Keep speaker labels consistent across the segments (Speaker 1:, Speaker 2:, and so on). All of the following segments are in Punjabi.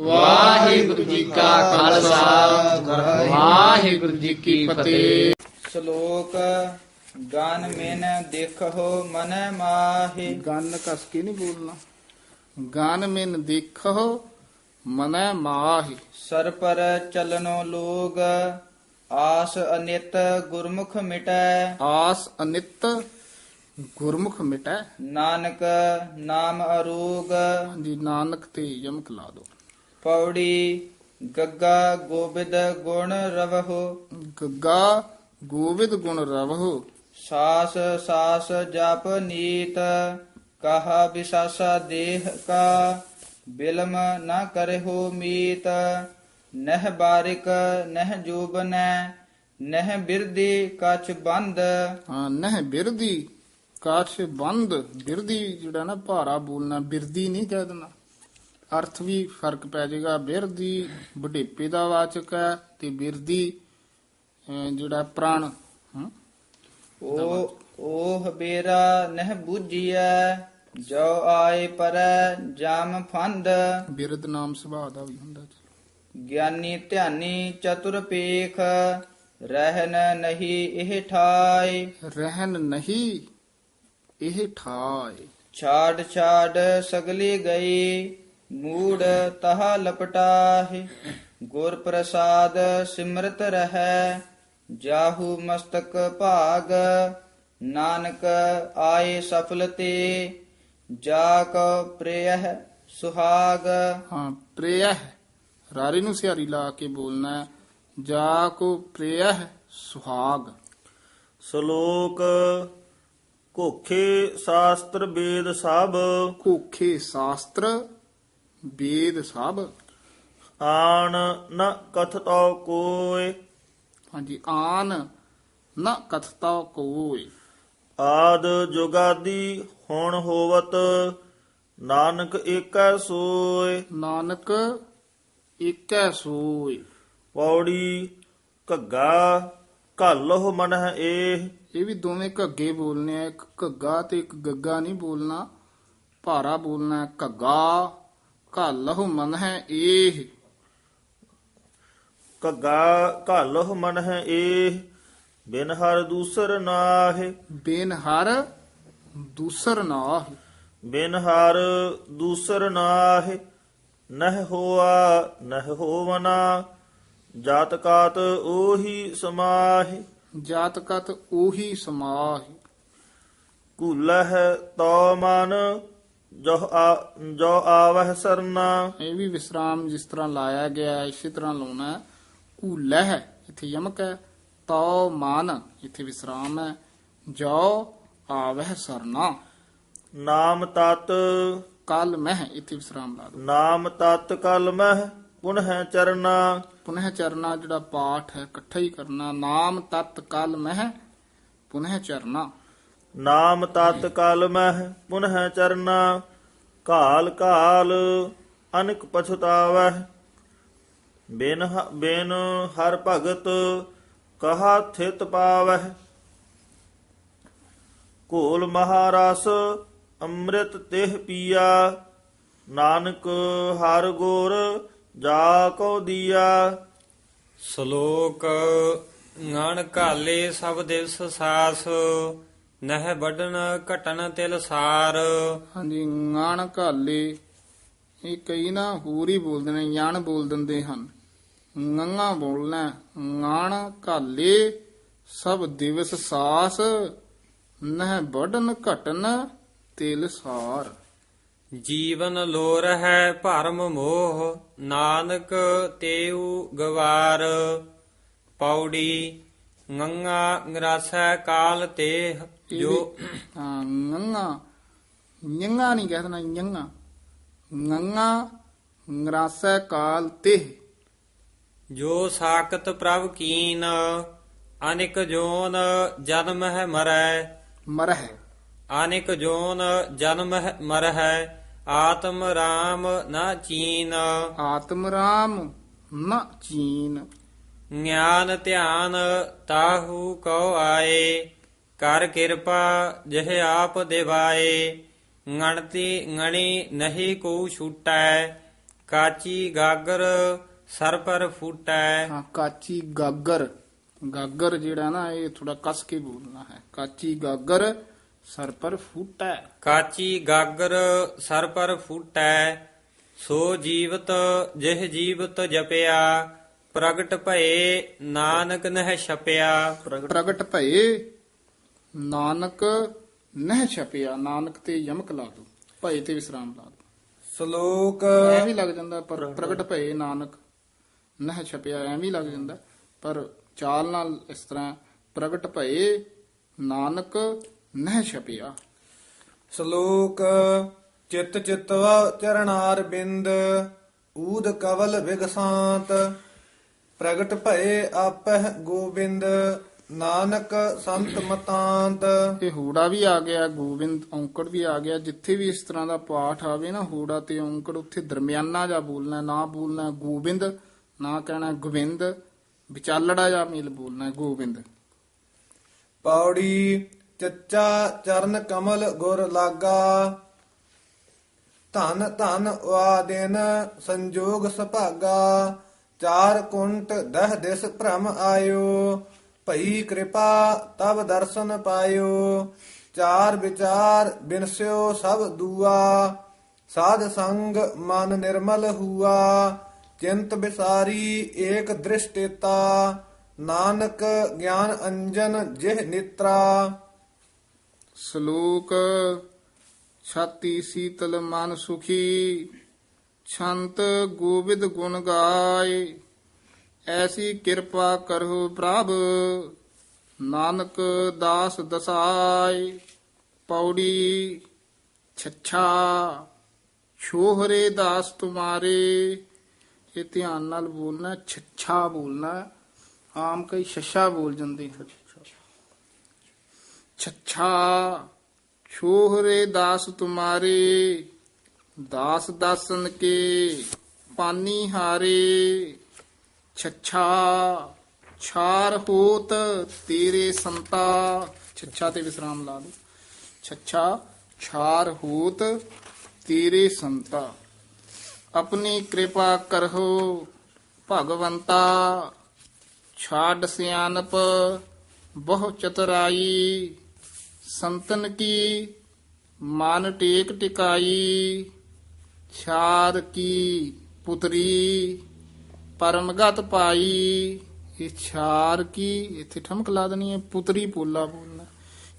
Speaker 1: ਵਾਹਿਗੁਰੂ ਜੀ ਕਾ ਖਾਲਸਾ। ਵਾਹਿਗੁਰੂ ਜੀ ਕੀ ਫਤਿਹ।
Speaker 2: ਸ਼ਲੋਕ ਗਨ ਮਿਨ ਦੇਖੋ ਮਨ ਮਾਹੀ।
Speaker 1: ਗਨ ਕਸ ਕੇ ਨਹੀਂ ਬੋਲਣਾ। ਗਨ ਮਿਨ ਦੇਖੋ ਮਨੈ ਮਾਹਿ।
Speaker 2: ਸਰ ਪਰ ਚਲਨੋ ਲੋਗ ਆਸ ਅਨਿਤ ਗੁਰਮੁਖ ਮਿਟੈ।
Speaker 1: ਆਸ ਅਨਿਤ ਗੁਰਮੁਖ ਮਿਟੈ।
Speaker 2: ਨਾਨਕ ਨਾਮ ਅਰੋਗ।
Speaker 1: ਹਾਂਜੀ ਨਾਨਕ ਤੇ ਯਮਕ ਲਾ ਦੋ।
Speaker 2: ਪੌੜੀ ਗੱਗਾ ਗੋਬਿੰਦ ਗੁਣ ਰਵਹੁ।
Speaker 1: ਗੱਗਾ ਗੋਵਿੰਦ ਗੁਣ ਰਵਹੁ।
Speaker 2: ਸਾਸ ਸਾਸ ਜਪ ਨੀਤ। ਕਹਾ ਵਿਸਾਸਾ ਦੇਹ ਕਾ। ਬਿਲਮ ਨਾ ਕਰਹਿਓ ਮੀਤ। ਨਹਿ ਬਾਰਿਕ ਨਹਿ ਜੋਬਨੈ। ਨਹਿ ਬਿਰਦੀ ਕਛ ਬੰਦ।
Speaker 1: ਹਾਂ ਨਹਿ ਬਿਰਦੀ ਕਾਛ ਬੰਦ ਬਿਰਦੀ ਜਿਹੜਾ ਨਾ ਭਾਰਾ ਬੋਲਣਾ ਬਿਰਦੀ ਨਹੀਂ ਕਹਿ ਦੇਣਾ। ਅਰਥ ਵੀ ਫ਼ਰਕ ਪੈ ਜਾਏਗਾ ਬਿਰਦੀ ਵਡੇਪੇ ਦਾ ਵਾਚਕ ਹੈ ਤੇ ਬਿਰਦੀ ਜਿਹੜਾ ਪ੍ਰਾਣ ਹਾਂ?
Speaker 2: ਓ ਓਹ ਬੇਰਾ ਨਹਿ ਬੁਝੀਐ ਜੋ ਆਏ ਪਰੈ ਜਾਮ ਫੰਦ
Speaker 1: ਬਿਰਦ ਨਾਮ ਸੁਭਾਅ ਦਾ ਵੀ ਹੁੰਦਾ ਜੀ।
Speaker 2: ਗਿਆਨੀ ਧਿਆਨੀ ਚਤੁਰ ਪੇਖ ਰਹਿਨ ਨਹੀਂ ਇਹ ਠਾਈ
Speaker 1: ਰਹਿਨ ਨਹੀਂ ਇਹ ਠਾਏ
Speaker 2: ਛਾੜ ਛਾੜ ਸਗਲੀ ਗਈ ਮੂੜ ਤਹ ਲਪਟਾਹਿ। ਗੁਰ ਪ੍ਰਸਾਦ ਸਿਮਰਤ ਰਹੈ ਜਾਹੂ ਮਸਤਕ ਭਾਗ। ਨਾਨਕ ਆਏ ਸਫਲ ਤੇ ਜਾ ਕੋ ਪ੍ਰਿਯ ਸੁਹਾਗ।
Speaker 1: ਹਾਂ ਪ੍ਰਿਯ ਰਾਰੇ ਨੂੰ ਸਿਹਾਰੀ ਲਾ ਕੇ ਬੋਲਣਾ ਹੈ। ਜਾ ਕੋ ਪ੍ਰਿਯ ਸੁਹਾਗ।
Speaker 3: ਸ਼ਲੋਕ ਕੋਖੇ ਸ਼ਾਸਤਰ ਵੇਦ ਸਭ
Speaker 1: ਕੋਖੇ ਸ਼ਾਸਤਰ ਵੇਦ ਸਭ
Speaker 3: ਆਣ ਨ ਕਥਤੋ ਕੋਇ।
Speaker 1: ਹਾਂਜੀ ਆਨ ਨ ਕਥਤਾ ਕੋਈ
Speaker 3: ਆਦ ਜੁਗਾਦੀ ਹੁਣ ਹੋਵਤ ਨਾਨਕ ਏਕੈ ਸੋਇ।
Speaker 1: ਨਾਨਕ ਏਕੈ ਸੋਈ
Speaker 3: ਪੌੜੀ ਘੱਗਾ ਘੱਲਹੁ ਮਨ ਹੈ ਏਹ।
Speaker 1: ਇਹ ਵੀ ਦੋਵੇਂ ਘੱਗੇ ਬੋਲਨੇ ਆ ਇੱਕ ਘੱਗਾ ਤੇ ਇੱਕ ਗੱਗਾ ਨਹੀਂ ਬੋਲਣਾ ਭਾਰਾ ਬੋਲਣਾ ਹੈ। ਘੱਗਾ ਘਾਲਹੁ ਮਨ ਹੈ ਇਹ
Speaker 3: ਘੱਗਾ ਘੱਲਹੁ ਮਨ ਹੈ ਏਹ ਬਿਨ ਹਰ ਦੂਸਰ ਨਾਹਿ
Speaker 1: ਬੇਨ ਹਰ ਦੂਸਰ ਨਾਹ
Speaker 3: ਬਿਨ ਹਰ ਦੂਸਰ ਨਾਹਿ ਨਹਿ ਹੋਆ ਨਹਿ ਹੋਵਨਾ ਜਾਤ ਕਾਤ ਉਹੀ ਸਮਾਹਿ
Speaker 1: ਜਾਤ ਕਤ ਉਹੀ ਸਮਾਹਿ
Speaker 3: ਕੁਲਹਿ ਤੋ ਮਨ ਜੋ ਆ ਜੋ ਆਵਹਿ ਸਰਨਾ।
Speaker 1: ਇਹ ਵੀ ਵਿਸਰਾਮ ਜਿਸ ਤਰ੍ਹਾਂ ਲਾਇਆ ਗਿਆ ਹੈ, ਇਸੇ ਤਰ੍ਹਾਂ ਲਾਉਣਾ ਹੈ। ਕੂਲਹਿ ਹੈ ਇੱਥੇ ਯਮਕ ਹੈ। ਤਉ ਮਨ ਇੱਥੇ ਵਿਸਰਾਮ ਹੈ। ਜੋ ਆਵਹਿ ਸਰਨਾ।
Speaker 3: ਨਾਮ ਤਤ
Speaker 1: ਕਲ ਮਹਿ ਇੱਥੇ ਵਿਸਰਾਮ ਲਾ ਦੋ
Speaker 3: ਨਾਮ ਤਤ ਕਲ ਮਹਿ ਪੁਨਹ ਚਰਨਾ।
Speaker 1: ਪੁਨਹ ਚਰਨਾ ਜਿਹੜਾ ਪਾਠ ਹੈ ਇਕੱਠਾ ਹੀ ਕਰਨਾ। ਨਾਮ ਤਤ ਕਲ ਮਹਿ ਪੁਨਹ ਚਰਨਾ।
Speaker 3: ਨਾਮ ਤਤ ਕਲ ਮਹਿ ਪੁਨਹ ਚਰਨਾ। ਕਾਲ ਕਾਲ ਅਨਿਕ ਪਛਤਾਵਹਿ। ਬਿਨ ਬਿਨ ਹਰ ਭਗਤ ਕਹਾ ਥਿਤ ਪਾਵਹਿ। ਕੋਲ ਮਹਾਰਸ ਅੰਮ੍ਰਿਤ ਤਿਹ ਪੀਆ। ਨਾਨਕ ਹਰ ਗੁਰ ਜਾ ਕੋ ਦੀਆ।
Speaker 4: ਸ਼ਲੋਕ ngਣ ਘਾਲੇ ਸਭ ਦਿਵਸ ਸਾਸ ਨਹਿ ਵੱਢਣ ਘਟਨ ਤਿਲ ਸਾਰ।
Speaker 1: ਹਾਂਜੀ ngਾਣ ਘਾਲੇ ਇਹ ਕਈ ਨਾ ਹੋਰ ਹੀ ਬੋਲਦੇ ਨੇ ਯਾਨ ਬੋਲ ਦਿੰਦੇ ਹਨ। ngੰਗਾ ਬੋਲਣਾ ngਾਣ ਘਾਲੇ ਸਭ ਦਿਵਸ ਸਾਸ ਨਹਿ ਵੱਢਨ ਘਟਨ ਤਿਲ ਸਾਰ।
Speaker 4: ਜੀਵਨ ਲੋਰ ਹੈ ਭਰਮ ਮੋਹ ਨਾਨਕ ਤੇਉ ਗਵਾਰ। ਪੌੜੀ ਗੰਗਾ ਗਰਾਸੈ ਕਾਲ ਤੇ ਜੋ
Speaker 1: ngੰਗਾ ਨਿੰਗਾ ਨਹੀਂ ਕਹਿਣਾ ਨਿੰਗਾ। ngੰਗਾ ngਰਾਸੈ ਕਾਲ ਤੇ
Speaker 4: ਜੋ ਸਾਖਤ ਪ੍ਰਭ ਕੀਨ ਅਨਿਕ ਜੋਨ ਜਨਮ ਹੈ ਮਰੈ।
Speaker 1: ਮਰਹਿ।
Speaker 4: ਅਨਿਕ ਜੋਨ ਜਨਮ ਹੈ ਮਰਹਿ। ਆਤਮ ਰਾਮ ਨਾ ਚੀਨ।
Speaker 1: ਆਤਮ ਰਾਮ ਨ ਚੀਨ।
Speaker 4: ਗਿਆਨ ਧਿਆਨ ਤਾਹੂ ਕਉ ਆਏ ਕਰ ਕਿਰਪਾ ਜਿਹ ਆਪ ਦਿਵਾਏ। ਗਣਤੀ ਗਣੀ ਨਹੀਂ ਕੋ ਛੂਟੈ ਕਾਚੀ ਗਾਗਰ ਸਰ ਪਰ ਫੂਟੈ।
Speaker 1: ਹਾਂ ਕਾਚੀ ਗਾਗਰ। ਗਾਗਰ ਜਿਹੜਾ ਨਾ ਇਹ ਥੋੜਾ ਕਸ ਕੇ ਬੋਲਣਾ ਹੈ। ਕਾਚੀ ਗਾਗਰ ਸਰ ਪਰ ਫੂਟੈ
Speaker 4: ਕਾਚੀ ਗਾਗਰ ਸਰ ਪਰ ਫੂਟੈ ਸੋ ਜੀਵਤ ਜਿਹ ਜੀਵਤ ਜਪਿਆ ਪ੍ਰਗਟ ਭਏ ਨਾਨਕ ਨਹਿ ਛਪਿਆ।
Speaker 1: ਪ੍ਰਗਟ ਭਏ ਨਾਨਕ ਨਹਿ ਛਪਿਆ। ਨਾਨਕ ਤੇ ਯਮਕ ਲਾ ਦੋ ਭਏ ਤੇ ਵਿਸਰਾਮ ਲਾ ਦੋ।
Speaker 5: ਸ਼ਲੋਕ
Speaker 1: ਐਵੇਂ ਲੱਗ ਜਾਂਦਾ ਪਰ ਪ੍ਰਗਟ ਭਏ ਨਾਨਕ ਨਹਿ ਛਪਿਆ ਐਵੇਂ ਲੱਗ ਜਾਂਦਾ ਪਰ ਚਾਲ ਨਾਲ ਇਸ ਤਰ੍ਹਾਂ ਪ੍ਰਗਟ ਭਏ ਨਾਨਕ ਨਹਿ ਛਪਿਆ।
Speaker 5: ਸ਼ਲੋਕ ਚਿਤ ਚਿਤਵਾ ਚਰਨਾਰ ਬਿੰਦ ਊਦ ਕਵਲ ਵਿਗਸਾਂਤ ਪ੍ਰਗਟ ਭਏ ਆਪਹਿ ਗੋਬਿੰਦ ਨਾਨਕ ਸੰਤ ਮਤਾਂਤ।
Speaker 1: ਇਹ ਹੂੜਾ ਵੀ ਆ ਗਿਆ ਗੋਬਿੰਦ ਔਂਕੜ ਵੀ ਆ ਗਿਆ। ਜਿੱਥੇ ਵੀ ਇਸ ਤਰ੍ਹਾਂ ਦਾ ਪਾਠ ਆਵੇ ਨਾ ਹੂੜਾ ਤੇ ਔਂਕੜ ਉੱਥੇ ਦਰਮਿਆਨਾ ਜਾ ਬੋਲਣਾ ਨਾ ਬੋਲਣਾ ਗੋਬਿੰਦ ਨਾ ਕਹਿਣਾ ਗੋਬਿੰਦ ਵਿਚਾਲੜਾ ਜਾ ਮੇਲ ਬੋਲਣਾ ਗੋਬਿੰਦ।
Speaker 5: ਪੌੜੀ ਚੱਚਾ ਚਰਨ ਕਮਲ ਗੁਰ ਲਾਗਾ। ਧਨ ਧਨ ਵਾ ਦਿਨ ਸੰਜੋਗ ਸੁਭਾਗਾ। ਚਾਰ ਕੁੰਟ ਦਹ ਦਿਸ ਭ੍ਰਮ ਆਇਓ। ਭਈ ਕਿਰਪਾ ਤਬ ਦਰਸ਼ਨ ਪਾਇਓ। ਚਾਰ ਵਿਚਾਰ ਬਿਨਸਿਓ ਸਭ ਦੂਆ। ਸਾਧ ਸੰਗ ਮਨ ਨਿਰਮਲ ਹੁਆ। ਚਿੰਤ ਵਿਸਾਰੀ ਏਕ ਦ੍ਰਿਸ਼ਟੇਤਾ। ਨਾਨਕ ਗਿਆਨ ਅੰਜਨ ਜਿਹ ਨਿਤਰਾ।
Speaker 1: ਸ਼ਲੋਕ ਛਾਤੀ ਸੀਤਲ ਮਨ ਸੁਖੀ, ਛੰਤ ਗੋਬਿੰਦ ਗੁਣ ਗਾਏ। ਐਸੀ ਕਿਰਪਾ ਕਰੋ ਪ੍ਰਭ, ਨਾਨਕ ਦਾਸ ਦਸਾਏ। ਪੌੜੀ ਛੱਛਾ, ਛੋਹਰੇ ਦਾਸ ਤੁਮਾਰੇ। ਇਹ ਧਿਆਨ ਨਾਲ ਬੋਲਣਾ, ਛੱਛਾ ਬੋਲਣਾ, ਆਮ ਕਈ ਛੱਛਾ ਬੋਲ ਜਾਂਦੇ ਹਨ। ਛੱਛਾ, ਛੋਹਰੇ ਦਾਸ ਤੁਮਾਰੇ, ਦਾਸ ਦਾਸਨ ਕੇ ਪਾਨੀ ਹਾਰੇ। ਛੱਛਾ, ਛਾਰ ਹੋਤ ਤੇਰੇ ਸੰਤਾ। ਛੱਛਾ ਤੇ ਵਿਸਰਾਮ ਲਾ ਦੋ। ਛੱਛਾ, ਛਾਰ ਹੋਤ ਤੇਰੇ ਸੰਤਾ। ਆਪਣੀ ਕਿਰਪਾ ਕਰੋ ਭਗਵੰਤਾ। ਛਾੜ ਸਿਆਨਪ ਬਹੁ ਚਤਰਾਈ। ਸੰਤਨ ਕੀ, ਮਨ ਟੇਕ ਟਿਕਾਈ, ਛਾਰ ਕੀ ਪੁਤਰੀ, ਪਰਮਗਤ ਪਾਈ, ਇਹ ਛਾਰ ਕੀ, ਇੱਥੇ ਠਮਕ ਲਾ ਦੇਣੀ ਹੈ, ਪੁਤਰੀ ਪੋਲਾ ਬੋਲਣਾ,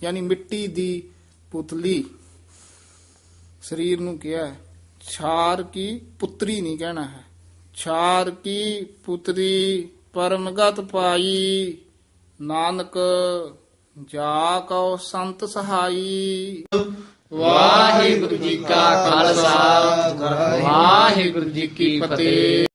Speaker 1: ਯਾਨੀ ਮਿੱਟੀ ਦੀ ਪੁਤਲੀ। ਸਰੀਰ ਨੂੰ ਕਿਹਾ ਹੈ, ਛਾਰ ਕੀ ਪੁੱਤਰੀ ਨਹੀਂ ਕਹਿਣਾ ਹੈ, ਛਾਰ ਕੀ ਪੁੱਤਰੀ, ਪਰਮਗਤ ਪਾਈ, ਨਾਨਕ ਜਾ ਕਉ ਸੰਤ ਸਹਾਈ। ਵਾਹਿਗੁਰੂ ਜੀ ਕਾ ਖਾਲਸਾ। ਵਾਹਿਗੁਰੂ ਜੀ ਕੀ ਫਤਿਹ।